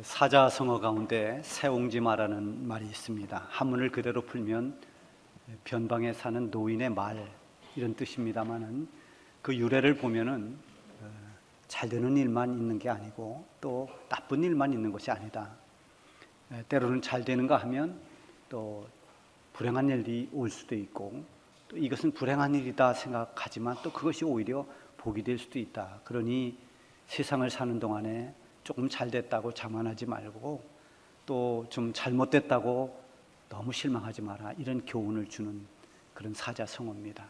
사자성어 가운데 새옹지마라는 말이 있습니다. 한문을 그대로 풀면 변방에 사는 노인의 말 이런 뜻입니다만은 그 유래를 보면은 어, 잘 되는 일만 있는 게 아니고 또 나쁜 일만 있는 것이 아니다. 에, 때로는 잘 되는가 하면 또 불행한 일이 올 수도 있고 또 이것은 불행한 일이다 생각하지만 또 그것이 오히려 복이 될 수도 있다. 그러니 세상을 사는 동안에 조금 잘 됐다고 자만하지 말고 또 좀 잘못됐다고 너무 실망하지 마라. 이런 교훈을 주는 그런 사자성어입니다.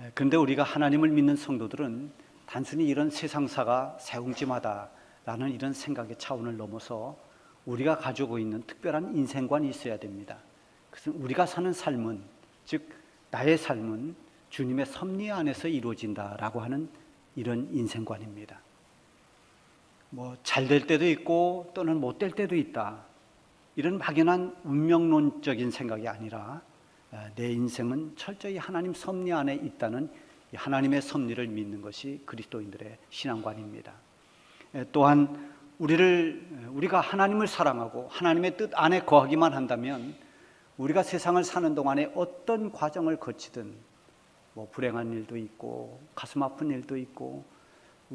에, 그런데 우리가 하나님을 믿는 성도들은 단순히 이런 세상사가 새웅지마다라는 이런 생각의 차원을 넘어서 우리가 가지고 있는 특별한 인생관이 있어야 됩니다. 그것은 우리가 사는 삶은 즉 나의 삶은 주님의 섭리 안에서 이루어진다라고 하는 이런 인생관입니다. 뭐 잘 될 때도 있고 또는 못 될 때도 있다. 이런 막연한 운명론적인 생각이 아니라 아, 내 인생은 철저히 하나님 섭리 안에 있다는 이 하나님의 섭리를 믿는 것이 그리스도인들의 신앙관입니다. 에, 또한 우리를 우리가 하나님을 사랑하고 하나님의 뜻 안에 거하기만 한다면 우리가 세상을 사는 동안에 어떤 과정을 거치든 뭐 불행한 일도 있고 가슴 아픈 일도 있고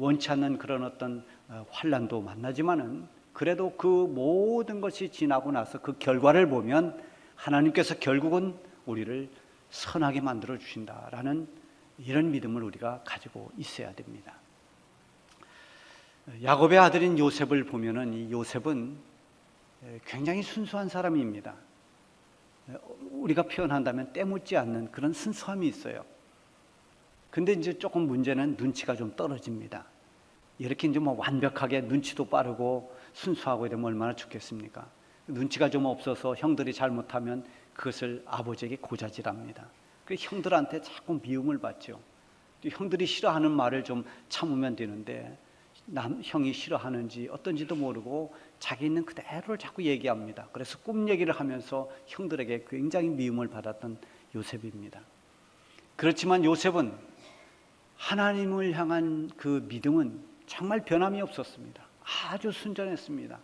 원치 않는 그런 어떤 어, 환란도 만나지만은 그래도 그 모든 것이 지나고 나서 그 결과를 보면 하나님께서 결국은 우리를 선하게 만들어 주신다라는 이런 믿음을 우리가 가지고 있어야 됩니다. 야곱의 아들인 요셉을 보면은 이 요셉은 굉장히 순수한 사람입니다. 우리가 표현한다면 때묻지 않는 그런 순수함이 있어요. 근데 이제 조금 문제는 눈치가 좀 떨어집니다. 이렇게 이제 뭐 완벽하게 눈치도 빠르고 순수하고 이러면 얼마나 좋겠습니까? 눈치가 좀 없어서 형들이 잘못하면 그것을 아버지에게 고자질합니다. 그 형들한테 자꾸 미움을 받죠. 또 형들이 싫어하는 말을 좀 참으면 되는데 남 형이 싫어하는지 어떤지도 모르고 자기 있는 그대로를 자꾸 얘기합니다. 그래서 꿈 얘기를 하면서 형들에게 굉장히 미움을 받았던 요셉입니다. 그렇지만 요셉은 하나님을 향한 그 믿음은 정말 변함이 없었습니다. 아주 순전했습니다.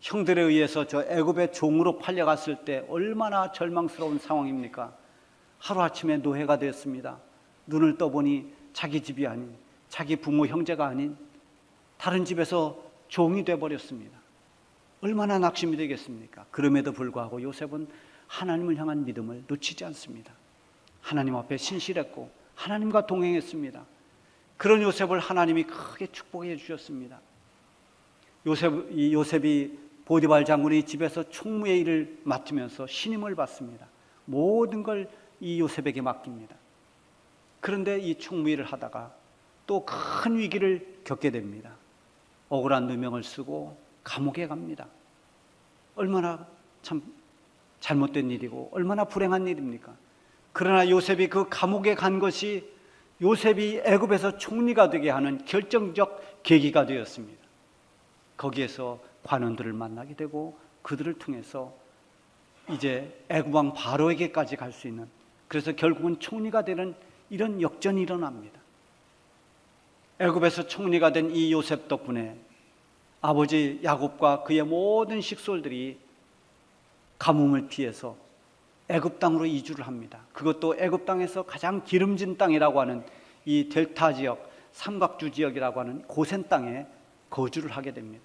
형들에 의해서 저 애굽의 종으로 팔려갔을 때 얼마나 절망스러운 상황입니까? 하루아침에 노예가 되었습니다. 눈을 떠보니 자기 집이 아닌 자기 부모 형제가 아닌 다른 집에서 종이 돼 버렸습니다. 얼마나 낙심이 되겠습니까? 그럼에도 불구하고 요셉은 하나님을 향한 믿음을 놓치지 않습니다. 하나님 앞에 신실했고 하나님과 동행했습니다. 그런 요셉을 하나님이 크게 축복해 주셨습니다. 요셉 이 요셉이 보디발 장군이 집에서 총무의 일을 맡으면서 신임을 받습니다. 모든 걸 이 요셉에게 맡깁니다. 그런데 이 총무 일을 하다가 또 큰 위기를 겪게 됩니다. 억울한 누명을 쓰고 감옥에 갑니다. 얼마나 참 잘못된 일이고 얼마나 불행한 일입니까? 그러나 요셉이 그 감옥에 간 것이 요셉이 애굽에서 총리가 되게 하는 결정적 계기가 되었습니다. 거기에서 관원들을 만나게 되고 그들을 통해서 이제 애굽 왕 바로에게까지 갈 수 있는 그래서 결국은 총리가 되는 이런 역전이 일어납니다. 애굽에서 총리가 된 이 요셉 덕분에 아버지 야곱과 그의 모든 식솔들이 가뭄을 피해서 애굽 땅으로 이주를 합니다. 그것도 애굽 땅에서 가장 기름진 땅이라고 하는 이 델타 지역, 삼각주 지역이라고 하는 고센 땅에 거주를 하게 됩니다.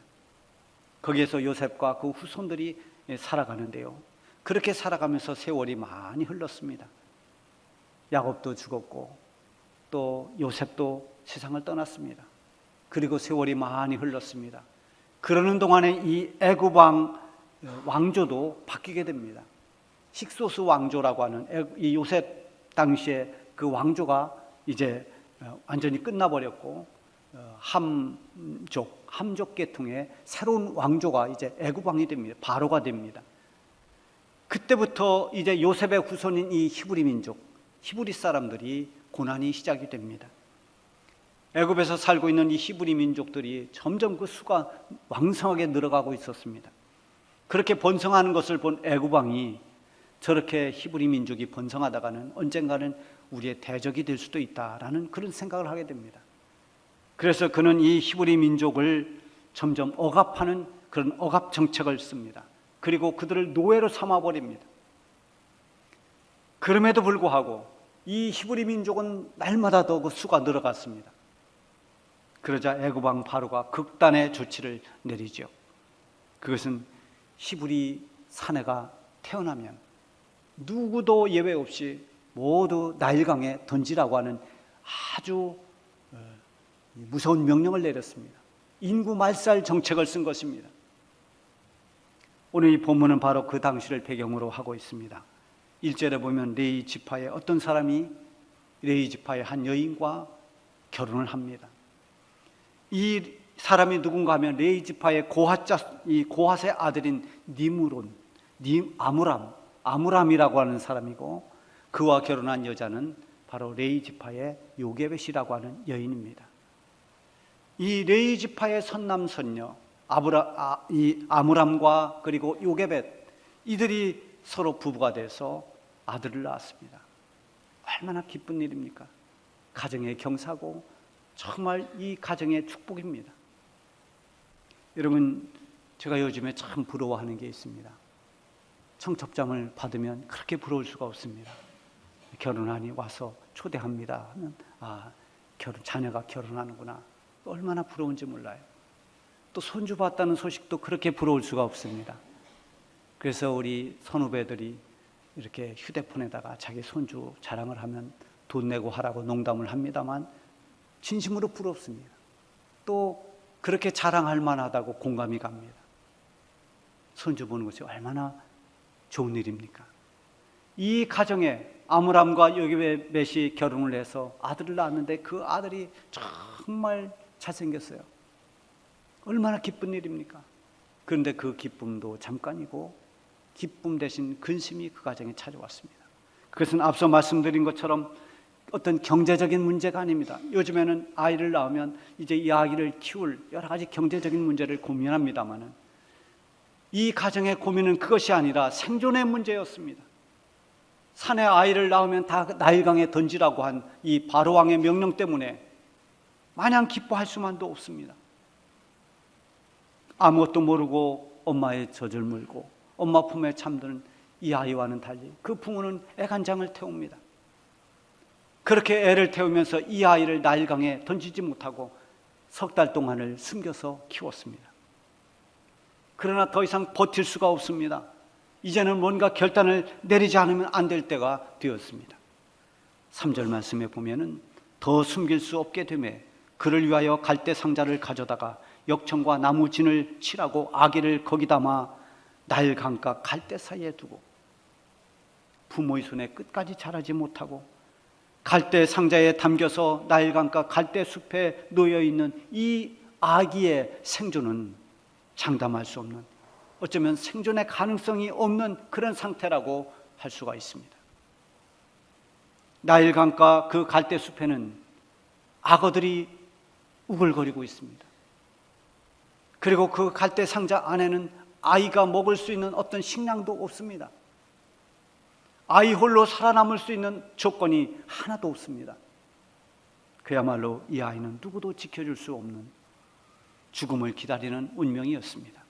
거기에서 요셉과 그 후손들이 살아가는데요. 그렇게 살아가면서 세월이 많이 흘렀습니다. 야곱도 죽었고 또 요셉도 세상을 떠났습니다. 그리고 세월이 많이 흘렀습니다. 그러는 동안에 이 애굽 왕 왕조도 바뀌게 됩니다. 식소스 왕조라고 하는 이 요셉 당시에 그 왕조가 이제 완전히 끝나버렸고 어, 함족 함족 계통의 새로운 왕조가 이제 애굽 왕이 됩니다. 바로가 됩니다. 그때부터 이제 요셉의 후손인 이 히브리 민족, 히브리 사람들이 고난이 시작이 됩니다. 애굽에서 살고 있는 이 히브리 민족들이 점점 그 수가 왕성하게 늘어가고 있었습니다. 그렇게 번성하는 것을 본 애굽 왕이 저렇게 히브리 민족이 번성하다가는 언젠가는 우리의 대적이 될 수도 있다라는 그런 생각을 하게 됩니다. 그래서 그는 이 히브리 민족을 점점 억압하는 그런 억압 정책을 씁니다. 그리고 그들을 노예로 삼아 버립니다. 그럼에도 불구하고 이 히브리 민족은 날마다 더 그 수가 늘어갔습니다. 그러자 애굽 왕 바로가 극단의 조치를 내리죠. 그것은 히브리 사내가 태어나면 누구도 예외 없이 모두 나일강에 던지라고 하는 아주 어, 무서운 명령을 내렸습니다. 인구 말살 정책을 쓴 것입니다. 오늘 이 본문은 바로 그 당시를 배경으로 하고 있습니다. 1절에 보면 레이 지파의 어떤 사람이 레이 지파의 한 여인과 결혼을 합니다. 이 사람이 누군가 하면 레이 지파의 고핫자 이 고핫의 아들인 니무론, 니 아무람, 아무람이라고 하는 사람이고 그와 결혼한 여자는 바로 레이 지파의 요게벳이라고 하는 여인입니다. 이 레이 지파의 선남 선녀 아브라 아, 이 아무람과 그리고 요게벳 이들이 서로 부부가 돼서 아들을 낳았습니다. 얼마나 기쁜 일입니까? 가정의 경사고 정말 이 가정의 축복입니다. 여러분 제가 요즘에 참 부러워하는 게 있습니다. 청첩장을 받으면 그렇게 부러울 수가 없습니다. 결혼하니 와서 초대합니다 하면 아 결혼 자녀가 결혼하는구나 얼마나 부러운지 몰라요. 또 손주 봤다는 소식도 그렇게 부러울 수가 없습니다. 그래서 우리 선후배들이 이렇게 휴대폰에다가 자기 손주 자랑을 하면 돈 내고 하라고 농담을 합니다만 진심으로 부럽습니다. 또 그렇게 자랑할 만하다고 공감이 갑니다. 손주 보는 것이 얼마나 좋은 일입니까? 이 가정에 아므람과 요기벳이 결혼을 해서 아들을 낳았는데 그 아들이 정말 잘생겼어요. 얼마나 기쁜 일입니까? 그런데 그 기쁨도 잠깐이고 기쁨 대신 근심이 그 가정에 찾아왔습니다. 그것은 앞서 말씀드린 것처럼 어떤 경제적인 문제가 아닙니다. 요즘에는 아이를 낳으면 이제 이 아이를 키울 여러 가지 경제적인 문제를 고민합니다만은 이 가정의 고민은 그것이 아니라 생존의 문제였습니다. 산에 아이를 낳으면 다 나일강에 던지라고 한 이 바로왕의 명령 때문에 마냥 기뻐할 수만도 없습니다. 아무것도 모르고 엄마의 젖을 물고 엄마 품에 잠드는 이 아이와는 달리 그 부모는 애간장을 태웁니다. 그렇게 애를 태우면서 이 아이를 나일강에 던지지 못하고 석 달 동안을 숨겨서 키웠습니다. 그러나 더 이상 버틸 수가 없습니다. 이제는 뭔가 결단을 내리지 않으면 안 될 때가 되었습니다. 3절 말씀에 보면은 더 숨길 수 없게 되매 그를 위하여 갈대 상자를 가져다가 역청과 나무 진을 칠하고 아기를 거기 담아 나일 강가 갈대 사이에 두고 부모의 손에 끝까지 자라지 못하고 갈대 상자에 담겨서 나일 강가 갈대 숲에 놓여 있는 이 아기의 생존은 장담할 수 없는 어쩌면 생존의 가능성이 없는 그런 상태라고 할 수가 있습니다. 나일 강가 그 갈대 숲에는 악어들이 우글거리고 있습니다. 그리고 그 갈대 상자 안에는 아이가 먹을 수 있는 어떤 식량도 없습니다. 아이 홀로 살아남을 수 있는 조건이 하나도 없습니다. 그야말로 이 아이는 누구도 지켜줄 수 없는 죽음을 기다리는 운명이었습니다.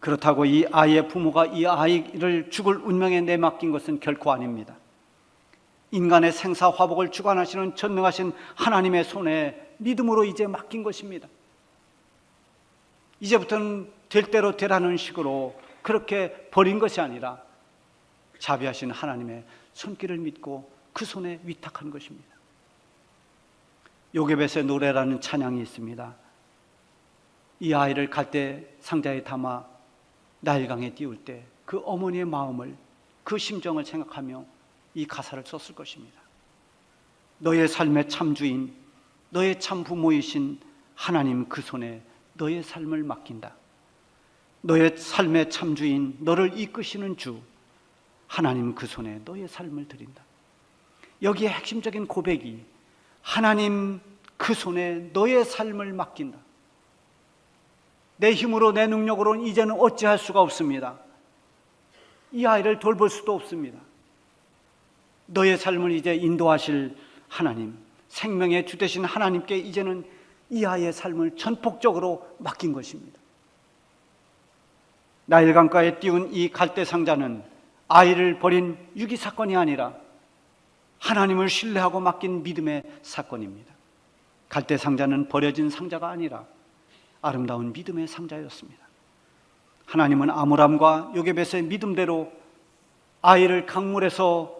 그렇다고 이 아이의 부모가 이 아이를 죽을 운명에 내맡긴 것은 결코 아닙니다. 인간의 생사 화복을 주관하시는 전능하신 하나님의 손에 믿음으로 이제 맡긴 것입니다. 이제부터는 될 대로 되라는 식으로 그렇게 버린 것이 아니라 자비하신 하나님의 손길을 믿고 그 손에 위탁한 것입니다. 요게벳의 노래라는 찬양이 있습니다. 이 아이를 갈대 상자에 담아 나일강에 띄울 때 그 어머니의 마음을 그 심정을 생각하며 이 가사를 썼을 것입니다. 너의 삶의 참 주인, 너의 참 부모이신 하나님 그 손에 너의 삶을 맡긴다. 너의 삶의 참 주인, 너를 이끄시는 주, 하나님 그 손에 너의 삶을 드린다. 여기에 핵심적인 고백이 하나님 그 손에 너의 삶을 맡긴다. 내 힘으로 내 능력으로는 이제는 어찌할 수가 없습니다. 이 아이를 돌볼 수도 없습니다. 너의 삶을 이제 인도하실 하나님, 생명의 주 되신 하나님께 이제는 이 아이의 삶을 전폭적으로 맡긴 것입니다. 나일강가에 띄운 이 갈대 상자는 아이를 버린 유기 사건이 아니라 하나님을 신뢰하고 맡긴 믿음의 사건입니다. 갈대 상자는 버려진 상자가 아니라 아름다운 믿음의 상자였습니다. 하나님은 아므람과 요게벳의 믿음대로 아이를 강물에서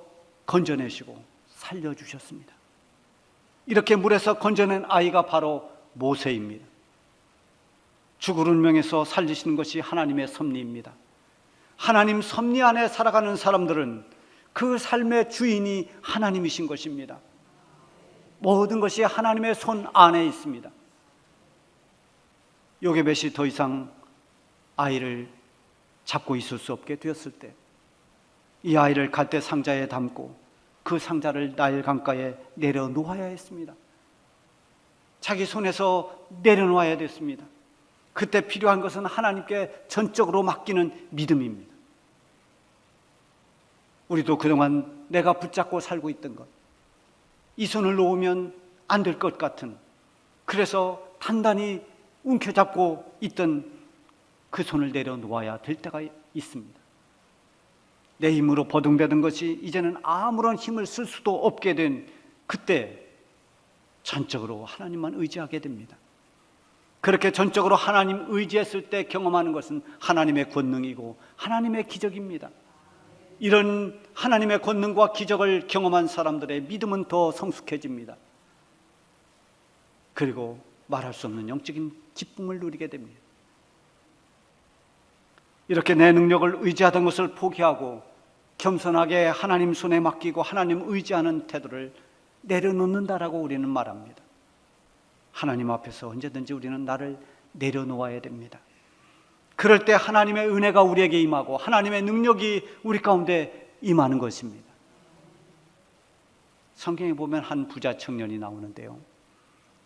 건져내시고 살려주셨습니다. 이렇게 물에서 건져낸 아이가 바로 모세입니다. 죽을 운명에서 살리시는 것이 하나님의 섭리입니다. 하나님 섭리 안에 살아가는 사람들은 그 삶의 주인이 하나님이신 것입니다. 모든 것이 하나님의 손 안에 있습니다. 요게벳이 더 이상 아이를 잡고 있을 수 없게 되었을 때, 이 아이를 갈대 상자에 담고 그 상자를 나일 강가에 내려놓아야 했습니다. 자기 손에서 내려놓아야 됐습니다. 그때 필요한 것은 하나님께 전적으로 맡기는 믿음입니다. 우리도 그동안 내가 붙잡고 살고 있던 것, 이 손을 놓으면 안 될 것 같은, 그래서 단단히 움켜잡고 있던 그 손을 내려놓아야 될 때가 있습니다. 내 힘으로 버둥대던 것이 이제는 아무런 힘을 쓸 수도 없게 된 그때 전적으로 하나님만 의지하게 됩니다. 그렇게 전적으로 하나님 의지했을 때 경험하는 것은 하나님의 권능이고 하나님의 기적입니다. 이런 하나님의 권능과 기적을 경험한 사람들의 믿음은 더 성숙해집니다. 그리고 말할 수 없는 영적인 기쁨을 누리게 됩니다. 이렇게 내 능력을 의지하던 것을 포기하고 겸손하게 하나님 손에 맡기고 하나님 의지하는 태도를 내려놓는다라고 우리는 말합니다. 하나님 앞에서 언제든지 우리는 나를 내려놓아야 됩니다. 그럴 때 하나님의 은혜가 우리에게 임하고 하나님의 능력이 우리 가운데 임하는 것입니다. 성경에 보면 한 부자 청년이 나오는데요.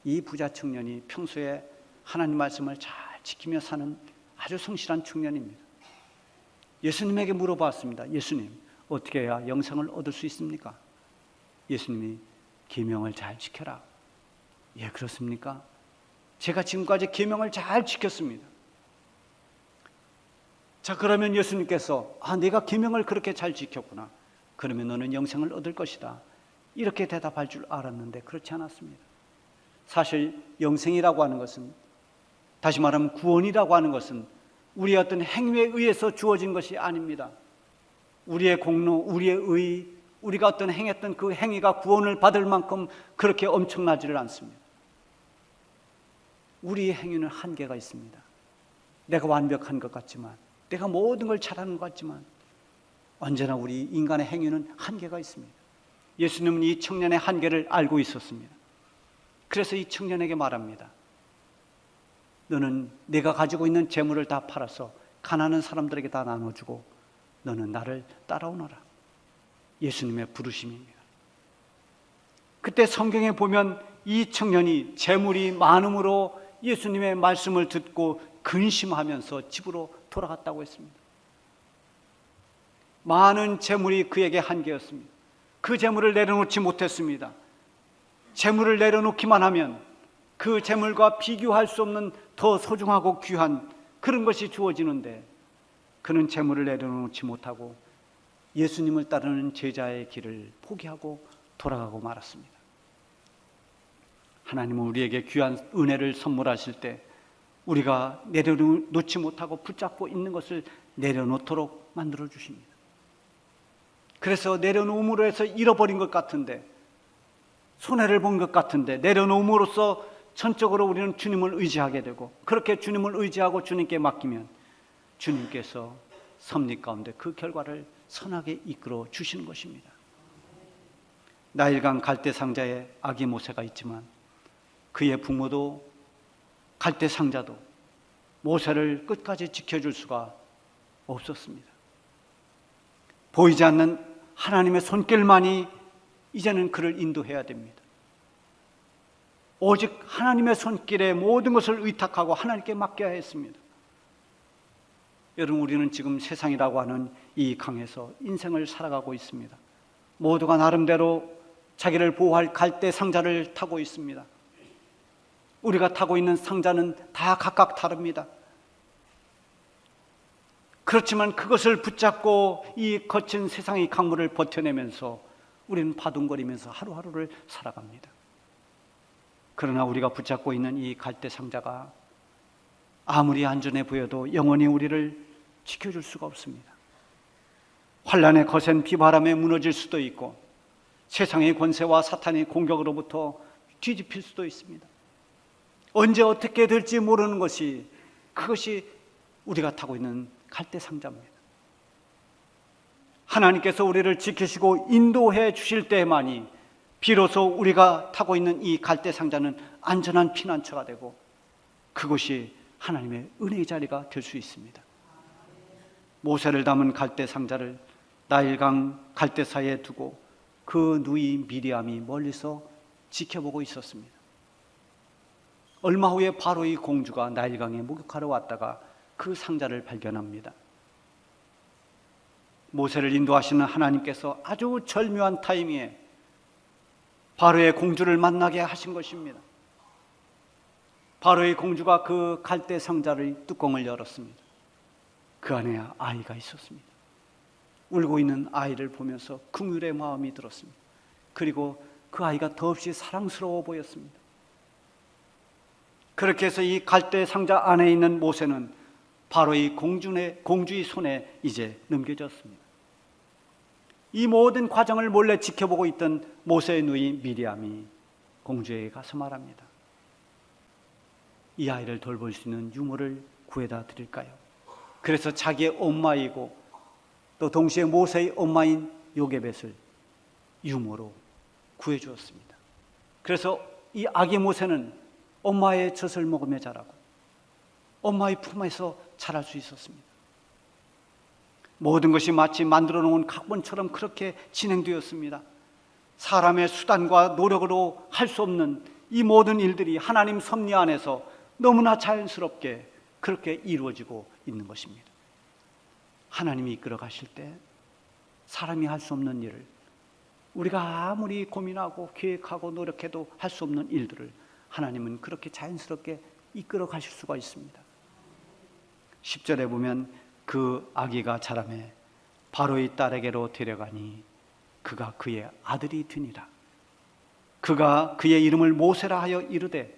이 부자 청년이 평소에 하나님 말씀을 잘 지키며 사는 아주 성실한 청년입니다. 예수님에게 물어봤습니다. 예수님, 어떻게 해야 영생을 얻을 수 있습니까? 예수님이 계명을 잘 지켜라. 예, 그렇습니까? 제가 지금까지 계명을 잘 지켰습니다. 자, 그러면 예수님께서 아, 내가 계명을 그렇게 잘 지켰구나. 그러면 너는 영생을 얻을 것이다. 이렇게 대답할 줄 알았는데 그렇지 않았습니다. 사실 영생이라고 하는 것은 다시 말하면 구원이라고 하는 것은 우리의 어떤 행위에 의해서 주어진 것이 아닙니다. 우리의 공로, 우리의 의, 우리가 어떤 행했던 그 행위가 구원을 받을 만큼 그렇게 엄청나지를 않습니다. 우리의 행위는 한계가 있습니다. 내가 완벽한 것 같지만, 내가 모든 걸 잘하는 것 같지만, 언제나 우리 인간의 행위는 한계가 있습니다. 예수님은 이 청년의 한계를 알고 있었습니다. 그래서 이 청년에게 말합니다. 너는 내가 가지고 있는 재물을 다 팔아서 가난한 사람들에게 다 나눠주고 너는 나를 따라오너라. 예수님의 부르심입니다. 그때 성경에 보면 이 청년이 재물이 많음으로 예수님의 말씀을 듣고 근심하면서 집으로 돌아갔다고 했습니다. 많은 재물이 그에게 한계였습니다. 그 재물을 내려놓지 못했습니다. 재물을 내려놓기만 하면 그 재물과 비교할 수 없는 더 소중하고 귀한 그런 것이 주어지는데 그는 재물을 내려놓지 못하고 예수님을 따르는 제자의 길을 포기하고 돌아가고 말았습니다. 하나님은 우리에게 귀한 은혜를 선물하실 때 우리가 내려놓지 못하고 붙잡고 있는 것을 내려놓도록 만들어 주십니다. 그래서 내려놓음으로 해서 잃어버린 것 같은데 손해를 본 것 같은데 내려놓음으로써 전적으로 우리는 주님을 의지하게 되고 그렇게 주님을 의지하고 주님께 맡기면 주님께서 섭리 가운데 그 결과를 선하게 이끌어 주시는 것입니다. 나일강 갈대 상자에 아기 모세가 있지만 그의 부모도 갈대 상자도 모세를 끝까지 지켜줄 수가 없었습니다. 보이지 않는 하나님의 손길만이 이제는 그를 인도해야 됩니다. 오직 하나님의 손길에 모든 것을 의탁하고 하나님께 맡겨야 했습니다. 여러분, 우리는 지금 세상이라고 하는 이 강에서 인생을 살아가고 있습니다. 모두가 나름대로 자기를 보호할 갈대 상자를 타고 있습니다. 우리가 타고 있는 상자는 다 각각 다릅니다. 그렇지만 그것을 붙잡고 이 거친 세상의 강물을 버텨내면서 우리는 바둥거리면서 하루하루를 살아갑니다. 그러나 우리가 붙잡고 있는 이 갈대 상자가 아무리 안전해 보여도 영원히 우리를 지켜줄 수가 없습니다. 환란의 거센 비바람에 무너질 수도 있고 세상의 권세와 사탄의 공격으로부터 뒤집힐 수도 있습니다. 언제 어떻게 될지 모르는 것이 그것이 우리가 타고 있는 갈대 상자입니다. 하나님께서 우리를 지키시고 인도해 주실 때만이 비로소 우리가 타고 있는 이 갈대 상자는 안전한 피난처가 되고 그것이 하나님의 은혜의 자리가 될 수 있습니다. 모세를 담은 갈대 상자를 나일강 갈대 사이에 두고 그 누이 미리암이 멀리서 지켜보고 있었습니다. 얼마 후에 바로 이 공주가 나일강에 목욕하러 왔다가 그 상자를 발견합니다. 모세를 인도하시는 하나님께서 아주 절묘한 타이밍에 바로의 공주를 만나게 하신 것입니다. 바로의 공주가 그 갈대 상자의 뚜껑을 열었습니다. 그 안에 아이가 있었습니다. 울고 있는 아이를 보면서 긍휼의 마음이 들었습니다. 그리고 그 아이가 더없이 사랑스러워 보였습니다. 그렇게 해서 이 갈대 상자 안에 있는 모세는 바로 이 공주의, 공주의 손에 이제 넘겨졌습니다. 이 모든 과정을 몰래 지켜보고 있던 모세의 누이 미리암이 공주에게 가서 말합니다. 이 아이를 돌볼 수 있는 유모를 구해다 드릴까요? 그래서 자기의 엄마이고 또 동시에 모세의 엄마인 요게벳을 유모로 구해 주었습니다. 그래서 이 아기 모세는 엄마의 젖을 먹으며 자라고 엄마의 품에서 자랄 수 있었습니다. 모든 것이 마치 만들어 놓은 각본처럼 그렇게 진행되었습니다. 사람의 수단과 노력으로 할 수 없는 이 모든 일들이 하나님 섭리 안에서 너무나 자연스럽게 그렇게 이루어지고 있는 것입니다. 하나님이 이끌어 가실 때 사람이 할 수 없는 일을 우리가 아무리 고민하고 계획하고 노력해도 할 수 없는 일들을 하나님은 그렇게 자연스럽게 이끌어 가실 수가 있습니다. 10절에 보면 그 아기가 자라매 바로의 딸에게로 데려가니 그가 그의 아들이 되니라. 그가 그의 이름을 모세라 하여 이르되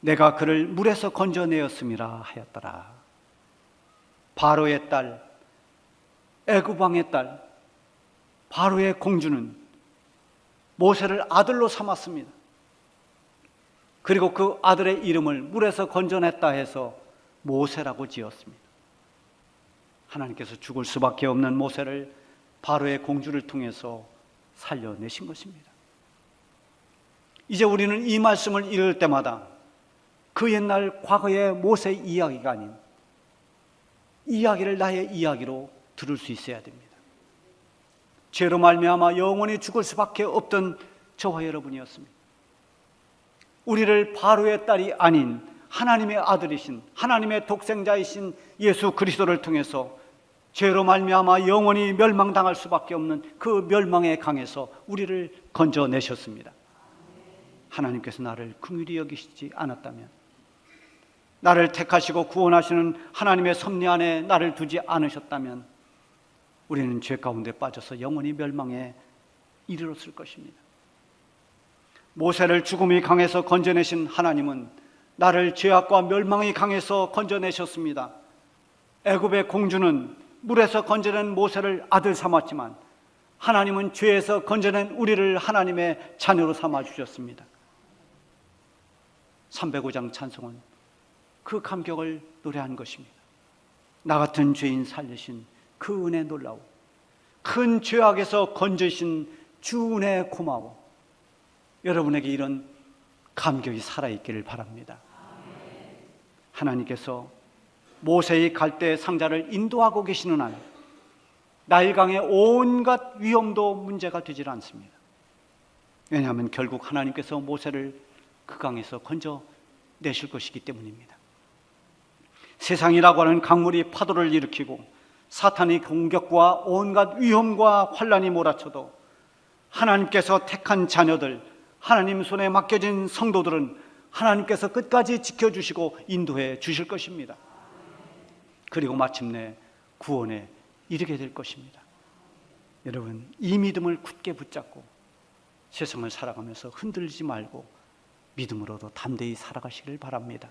내가 그를 물에서 건져내었음이라 하였더라. 바로의 딸, 애굽왕의 딸, 바로의 공주는 모세를 아들로 삼았습니다. 그리고 그 아들의 이름을 물에서 건져냈다 해서 모세라고 지었습니다. 하나님께서 죽을 수밖에 없는 모세를 바로의 공주를 통해서 살려내신 것입니다. 이제 우리는 이 말씀을 읽을 때마다 그 옛날 과거의 모세 이야기가 아닌 이야기를 나의 이야기로 들을 수 있어야 됩니다. 죄로 말미암아 영원히 죽을 수밖에 없던 저와 여러분이었습니다. 우리를 바로의 딸이 아닌 하나님의 아들이신 하나님의 독생자이신 예수 그리스도를 통해서 죄로 말미암아 영원히 멸망당할 수밖에 없는 그 멸망의 강에서 우리를 건져내셨습니다. 하나님께서 나를 긍휼히 여기시지 않았다면 나를 택하시고 구원하시는 하나님의 섭리 안에 나를 두지 않으셨다면 우리는 죄 가운데 빠져서 영원히 멸망에 이르렀을 것입니다. 모세를 죽음의 강에서 건져내신 하나님은 나를 죄악과 멸망의 강에서 건져내셨습니다. 애굽의 공주는 물에서 건져낸 모세를 아들 삼았지만 하나님은 죄에서 건져낸 우리를 하나님의 자녀로 삼아 주셨습니다. 305장 찬송은 그 감격을 노래한 것입니다. 나 같은 죄인 살리신 그 은혜 놀라워. 큰 죄악에서 건져신 주 은혜 고마워. 여러분에게 이런 감격이 살아있기를 바랍니다. 하나님께서 모세의 갈대 상자를 인도하고 계시는 한 나일강의 온갖 위험도 문제가 되질 않습니다. 왜냐하면 결국 하나님께서 모세를 그 강에서 건져 내실 것이기 때문입니다. 세상이라고 하는 강물이 파도를 일으키고 사탄의 공격과 온갖 위험과 환란이 몰아쳐도 하나님께서 택한 자녀들, 하나님 손에 맡겨진 성도들은 하나님께서 끝까지 지켜주시고 인도해 주실 것입니다. 그리고 마침내 구원에 이르게 될 것입니다. 여러분, 이 믿음을 굳게 붙잡고 세상을 살아가면서 흔들리지 말고 믿음으로도 담대히 살아가시길 바랍니다.